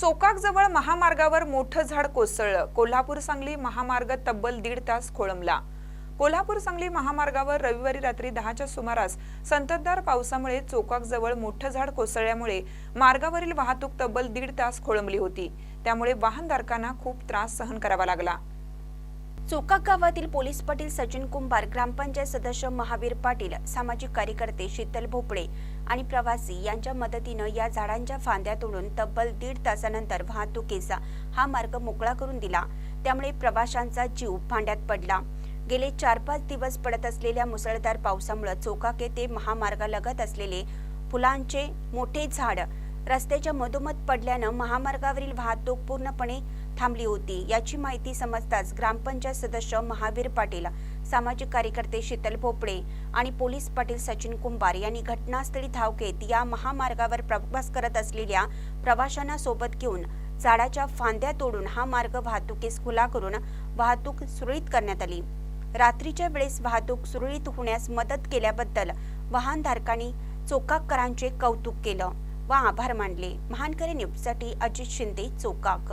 चोकाकजवळ महामार्गावर मोठं झाड कोसळलं. कोल्हापूर सांगली महामार्ग तब्बल दीड तास खोळंबला. कोल्हापूर सांगली महामार्गावर रविवारी रात्री दहाच्या सुमारास संततधार पावसामुळे चोकाकजवळ मोठं झाड कोसळल्यामुळे मार्गावरील वाहतूक तब्बल दीड तास खोळंबली होती. त्यामुळे वाहनधारकांना खूप त्रास सहन करावा लागला. चोका गावातील पोलीस पाटील सचिन कुंभार ग्रामपंचायत सदस्य महावीर पाटील सामाजिक कार्यकर्ते शीतल भोपळे आणि प्रवासी यांच्या मदतीनं या झाडांच्या फांद्या तोडून तब्बल दीड तासानंतर वाहतुकीचा हा मार्ग मोकळा करून दिला. त्यामुळे प्रवाशांचा जीव भांड्यात पडला. गेले चार पाच दिवस पडत असलेल्या मुसळधार पावसामुळे चोकाके ते महामार्गालगत असलेले फुलांचे मोठे झाड रस्त्याच्या मधोमध पडल्यानं महामार्गावरील वाहतूक पूर्णपणे थांबली होती. याची माहिती समजताच ग्रामपंचायत सदस्य महावीर पाटील सामाजिक कार्यकर्ते शीतल भोपळे आणि पोलीस पाटील सचिन कुंभार यांनी घटनास्थळी धाव घेत या महामार्गावर प्रवास करत असलेल्या प्रवाशांना सोबत घेऊन झाडाच्या फांद्या तोडून हा मार्ग वाहतुकीस खुला करून वाहतूक सुरळीत करण्यात आली. रात्रीच्या वेळेस वाहतूक सुरळीत होण्यास मदत केल्याबद्दल वाहनधारकांनी चोकाकरांचे कौतुक केलं. व आभार मानले. महानकरी न्यूजसाठी अजित शिंदे चोकाक.